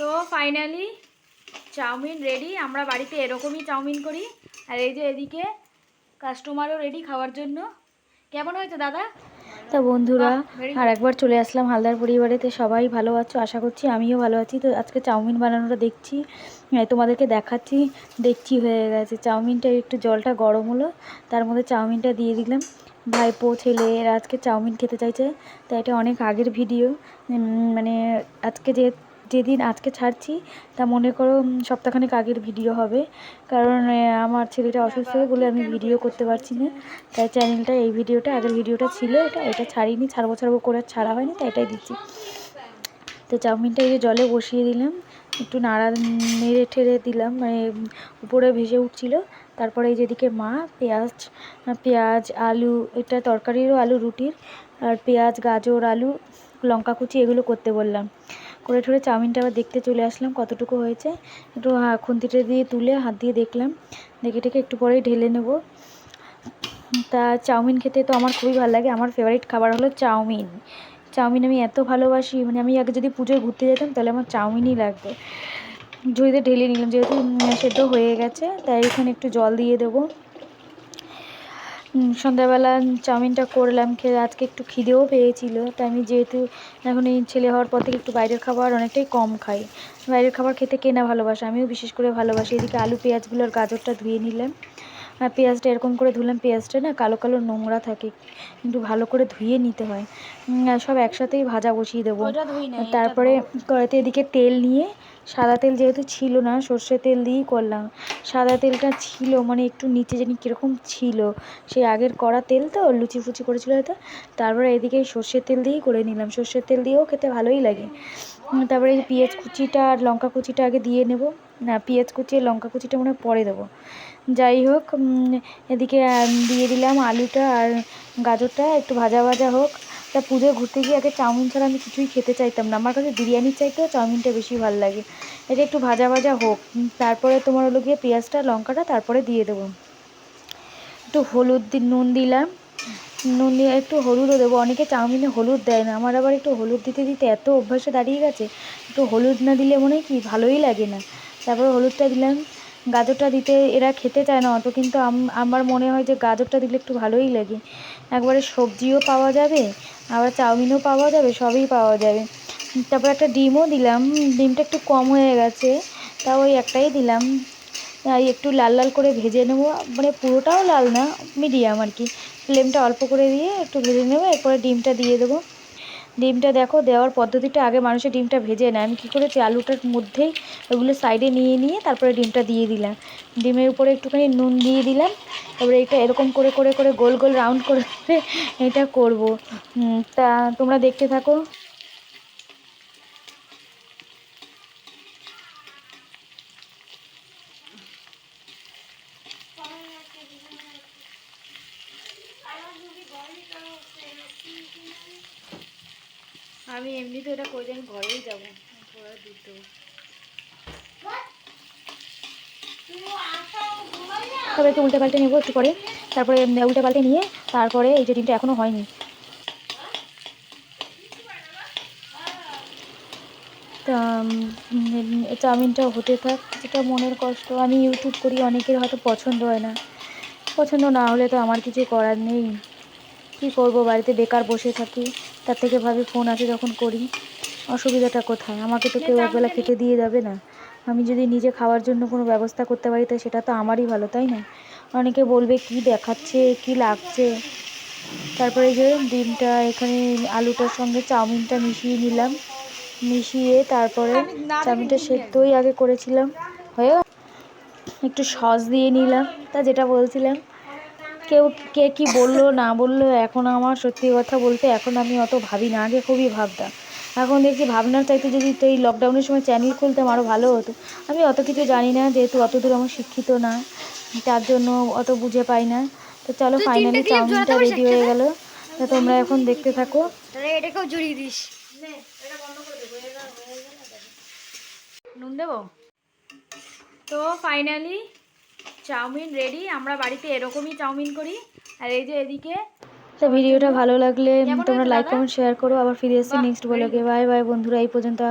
তো finally chowmein ready আমরা বাড়িতে এরকমই চাউমিন করি। আর এই যে এদিকে কাস্টমারও রেডি খাওয়ার জন্য। কেমন হয়েছে দাদা? তা বন্ধুরা আর একবার চলে আসলাম হালদার পরিবারেতে। সবাই ভালো আছো? আশা করছি আমিও ভালো আছি। তো আজকে চাউমিন বানানোটা দেখছি তোমাদেরকে দেখাচ্ছি। দেখছি হয়ে গেছে। চাউমিনটা একটু জলটা গরম হলো তার মধ্যে চাউমিনটা দিয়ে দিলাম। ভাইপো ছেলে এরা আজকে চাউমিন খেতে চাইছে। তো এটা অনেক আগের ভিডিও মানে আজকে যে যেদিন আজকে ছাড়ছি, তা মনে করো সপ্তাহখানেক আগের ভিডিও হবে। কারণ আমার ছেলেটা অসুস্থ হয়ে বলে আমি ভিডিও করতে পারছি না। তাই চ্যানেলটা, এই ভিডিওটা, আগের ভিডিওটা ছিল, এটা এটা ছাড়িনি, ছাড়বো ছাড়বো করে ছাড়া হয়নি, তাই এটাই দিচ্ছি। তো চাউমিনটা এই যে জলে বসিয়ে দিলাম, একটু নাড়া নেড়ে ঠেড়ে দিলাম মানে উপরে ভেসে উঠছিল। তারপরে এই যেদিকে মা, পেঁয়াজ পেঁয়াজ, আলু, এটা তরকারিরও আলু, রুটির, আর পেঁয়াজ, গাজর, আলু, লঙ্কা কুচি, এগুলো করতে বললাম। করে ঠরে চাউমিনটা আবার দেখতে চলে আসলাম কতটুকু হয়েছে। একটু খুন্তিটা দিয়ে তুলে হাত দিয়ে দেখলাম। দেখে টেকে একটু পরেই ঢেলে নেব। তা চাউমিন খেতে তো আমার খুবই ভালো লাগে। আমার ফেভারিট খাবার হলো চাউমিন। চাউমিন আমি এত ভালোবাসি মানে আমি আগে যদি পুজোয় ঘুরতে যেতাম তাহলে আমার চাউমিনই লাগবে ঝুড়িতে ঢেলে নিলাম, যেহেতু সেদ্ধ হয়ে গেছে, তাই এখানে একটু জল দিয়ে দেবো। সন্ধ্যাবেলা চাউমিনটা করলাম খেয়ে আজকে একটু খিদেও পেয়েছিল। তাই আমি যেহেতু এখন এই ছেলে হওয়ার পর থেকে একটু বাইরের খাবার অনেকটাই কম খাই। বাইরের খাবার খেতে কে না ভালোবাসে? আমিও বিশেষ করে ভালোবাসি। এদিকে আলু পেঁয়াজগুলো আর গাজরটা ধুয়ে নিলাম। আর পেঁয়াজটা এরকম করে ধুলাম পেঁয়াজটা না কালো কালো নোংরা থাকে কিন্তু ভালো করে ধুয়ে নিতে হয়। সব একসাথেই ভাজা বসিয়ে দেবো। তারপরে কড়াইতে এদিকে তেল নিয়ে সাদা তেল যেহেতু ছিল না, সর্ষে তেল দিয়েই করলাম। সাদা তেলটা ছিল মানে একটু নিচে জানি কীরকম ছিল। সেই আগের কড়া তেল তো, লুচি ফুচি করেছিল হয়তো। তারপরে এদিকে সর্ষের তেল দিয়েই করে নিলাম। সর্ষের তেল দিয়েও খেতে ভালোই লাগে। তারপরে এই পেঁয়াজ কুচিটা আর লঙ্কা কুচিটা আগে দিয়ে নেব। না, পেঁয়াজ কুচি আর লঙ্কা কুচিটা মনে পরে দেবো। যাই হোক এদিকে দিয়ে দিলাম আলুটা আর গাজরটা, একটু ভাজা ভাজা হোক। তা পুজোয় ঘুরতে গিয়ে আগে চাউমিন ছাড়া আমি কিছুই খেতে চাইতাম না। আমার কাছে বিরিয়ানির চাইতেও চাউমিনটা বেশি ভালো লাগে। এটা একটু ভাজা ভাজা হোক। তারপরে তোমার হলো গিয়ে পেঁয়াজটা, লঙ্কাটা, তারপরে দিয়ে দেবো। একটু হলুদ নুন দিলাম। নুন দিয়ে একটু হলুদও দেবো। অনেকে চাউমিনে হলুদ দেয় না। আমার আবার একটু হলুদ দিতে দিতে এত অভ্যাসে দাঁড়িয়ে গেছে। একটু হলুদ না দিলে মনে হয় কি ভালোই লাগে না। তারপরে হলুদটা দিলাম। গাজরটা দিতে এরা খেতে চায় না অত, কিন্তু আমার মনে হয় যে গাজরটা দিলে একটু ভালোই লাগে। একবারে সবজিও পাওয়া যাবে, আবার চাউমিনও পাওয়া যাবে, সবই পাওয়া যাবে। তারপর একটা ডিমও দিলাম, ডিমটা একটু কম হয়ে গেছে, তা ওই একটাই দিলাম। একটু লাল লাল করে ভেজে নেব মানে পুরোটাও লাল না, মিডিয়াম আর কি। ফ্লেমটা অল্প করে দিয়ে একটু ভেজে নেব, এরপরে ডিমটা দিয়ে দেবো। ডিমটা দেখো, দেওয়ার পদ্ধতিটা আগে মানুষের ডিমটা ভেজে নেয়। আমি কী করেছি, আলুটার মধ্যেই ওগুলো সাইডে নিয়ে নিয়ে তারপরে ডিমটা দিয়ে দিলাম। ডিমের উপরে একটুখানি নুন দিয়ে দিলাম। তারপরে এটা এরকম করে করে করে, গোল গোল রাউন্ড করে করে এটা করব। তা তোমরা দেখতে থাকো। আমি এমনিতে এটা করে আমি ঘরেই যাব। ঘরে তবে একটু উল্টে পাল্টে নেব একটু পরে। তারপরে উল্টে পাল্টে নিয়ে তারপরে এই যে ডিমটা এখনও হয়নি। তা চাউমিনটা হতে থাক যেটা মনের কষ্ট। আমি ইউটিউব করি অনেকের হয়তো পছন্দ হয় না। পছন্দ না হলে তো আমার কিছু করার নেই। কী করব? বাড়িতে বেকার বসে থাকি, তার থেকে ভাবি ফোন আছে যখন করি। অসুবিধাটা কোথায়? আমাকে তো কেউ একবেলা খেতে দিয়ে যাবে না। আমি যদি নিজে খাওয়ার জন্য কোনো ব্যবস্থা করতে পারি তো সেটা তো আমারই ভালো, তাই না? অনেকে বলবে, কি দেখাচ্ছে, কি লাগছে? তারপরে যে ডিমটা, এখানে আলুটার সঙ্গে চাউমিনটা মিশিয়ে নিলাম। মিশিয়ে তারপরে চাউমিনটা সেদ্ধই আগে করেছিলাম। হয়ে একটু সস দিয়ে নিলাম। তা যেটা বলছিলাম কেউ কে কি বলল না বলল এখন আমার সত্যি কথা বলতে এখন আমি অত ভাবি না আগে খুবই ভাবতাম। এখন দেখছি ভাবনার চাইতে যদি তো এই লকডাউনের সময় চ্যানেল খুলতাম আরও ভালো হতো। আমি অত কিছু জানি না যেহেতু অত দূর আমার শিক্ষিত না তার জন্য অত বুঝে পাই না। তো চলো ফাইনালি চাউমিনটা রেডি হয়ে গেল। তা তোমরা এখন দেখতে থাকো। এটাকেও জড়িয়ে দিস। নুন দেবো? তো ফাইনালি চাউমিন রেডি আমরা বাড়িতে এরকমই চাউমিন করি। আর এই যে এদিকে তো ভিডিওটা ভালো লাগলে তোমরা লাইক? কমেন্ট শেয়ার করো আবার ফিরে এসছি নেক্সট ব্লগে বাই বাই বন্ধুরা এই পর্যন্ত।